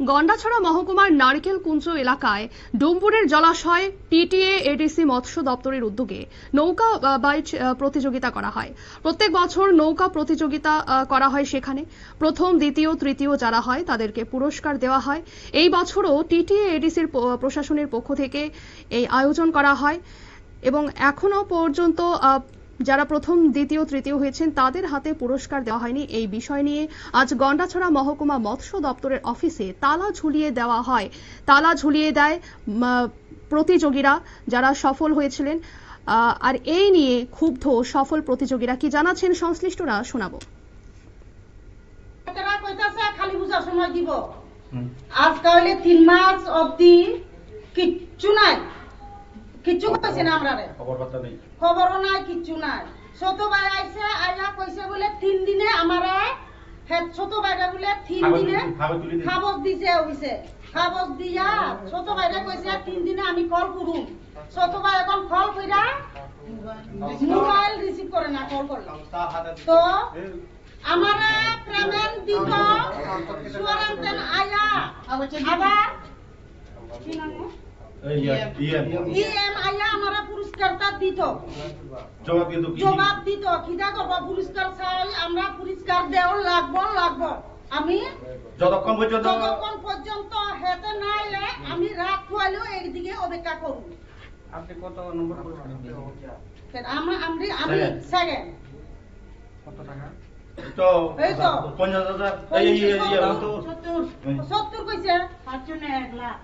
গন্ডাছড়া মহকুমার নারকেল কুঞ্জ এলাকায় ডুমপুরের জলাশয় টিটিএ, এডিসি মৎস্য দপ্তরের উদ্যোগে নৌকা বাইচ প্রতিযোগিতা করা হয়। প্রত্যেক বছর নৌকা প্রতিযোগিতা করা হয় সেখানে। প্রথম, দ্বিতীয়, তৃতীয় যারা হয় তাদেরকে পুরস্কার দেওয়া হয়। এই বছরও টিটিএ, এডিসির প্রশাসনের পক্ষ থেকে এই আয়োজন করা হয় এবং এখনও পর্যন্ত যারা প্রথম দ্বিতীয় তৃতীয় হয়েছেন তাদের হাতে পুরস্কার দেওয়া হয়নি। এই বিষয় নিয়ে আজ গন্ডাছড়া মহকুমা মৎস্য দপ্তরের অফিসে তালা ঝুলিয়ে দেওয়া হয়। তালা ঝুলিয়ে দেয় প্রতিযোগীরা যারা সফল হয়েছিলেন। আহ, আর এই নিয়ে ক্ষুব্ধ সফল প্রতিযোগীরা কি জানাচ্ছেন সংশ্লিষ্টরা শোনাবো। তারা কইতাছে খালি পূজার সময় দিব। আজকে তিন মাস অবধি কিচ্ছু নাই। কিচ্ছু কইছে না আমরা খবর বার্তা নেই। খবরও নাই কিচ্ছু নাই। ছোট ভাই আইছে আইয়া কইছে বলে তিন দিনে আমারে হে ছোট ভাইরা বলে তিন দিনে দিছে হইছে। দিয়া ছোট ভাইরা কইছে তিন দিনে আমি কল করুম। ছোট ভাই এখন কল কইরা মোবাইল রিসিভ করে না কল করলাম তো আমারে পেমেন্ট দিত আয়া আবার কি নাম এই ইয়া, ইয়া। ইএম আয়া আমারে পুরস্কারটা দিত জবাব দিত খিদা করব পুরস্কার চাই আমরা পুরস্কার দেও লাগবো লাগবো আমি যতক্ষণ পর্যন্ত যতক্ষণ পর্যন্ত হেতে না এলে আমি রাত খুয়ালেও একদিকে অপেক্ষা করব আপনি কত নম্বর পুরস্কার আমরা আমি আমি সেকেন্ড কত টাকা তো এই তো। পঞ্চাশ হাজার এই এই এই ইয়া, তো সত্তর কইছে পাঁচজনে এক লাখ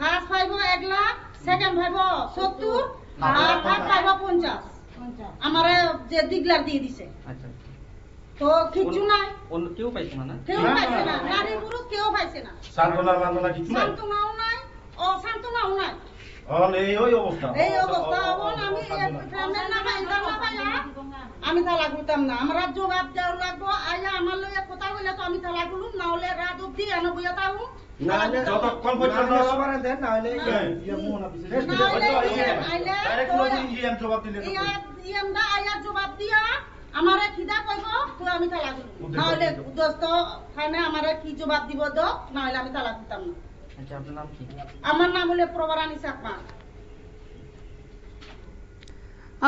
ফার্স্ট পাইব এক লাখ সেকেন্ড পাইব সত্তর আর থার্ড পাইব পঞ্চাশ। আমারে যে দিগলার দিয়ে দিছে। আচ্ছা। তো কিচ্ছু নাই। অন্য কেউ পাইছে না না? কেউ পাইছে না। নারী পুরুষ কেউ পাইছে না। সান্ত্বনা মান্তনা কিছু নাই? সান্ত্বনাও নাই নাই। এই ওই অবস্থা। এই অবস্থা। এখন আমি গ্রামের না পাইলা না পাইলা আমি তালা করতাম না। আমরা জবাব দেওয়ার লাগবো। আইয়া আমার লগে কথা কইলে তো আমি তালা করুম না হলে রাত অব্দি থাকুম না যতক্ষণ পর্যন্ত হ্যাঁ। দিন। ইএম জবাব দিলে দিয়া আমারে খিদা কইব তো আমি নাহলে কি? দোস্ত খানে আমারে কি জবাব দিব দো নাহলে আমি তালাক দিতাম না। আচ্ছা আপনার নাম কি? আমার নাম হলে প্রবরানী চাকমা।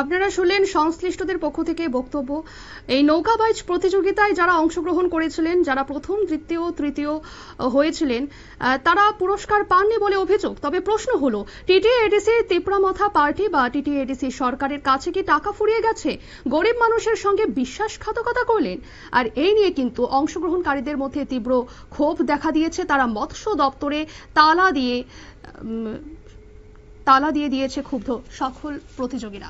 আপনারা শুনলেন সংশ্লিষ্টদের পক্ষ থেকে বক্তব্য। এই নৌকা বাইচ প্রতিযোগিতায় যারা অংশগ্রহণ করেছিলেন, যারা প্রথম, দ্বিতীয়, তৃতীয় হয়েছিলেন তারা পুরস্কার পাননি বলে অভিযোগ। তবে প্রশ্ন হলো টিটিএডিসি তিপ্রামথা পার্টি বা টিটিএডিসি সরকারের কাছে কি টাকা ফুরিয়ে গেছে? গরিব মানুষের সঙ্গে বিশ্বাসঘাতকতা করলেন? আর এই নিয়ে কিন্তু অংশগ্রহণকারীদের মধ্যে তীব্র ক্ষোভ দেখা দিয়েছে। তারা মৎস্য দপ্তরে তালা দিয়ে তালা দিয়ে দিয়েছে ক্ষুব্ধ সফল প্রতিযোগীরা।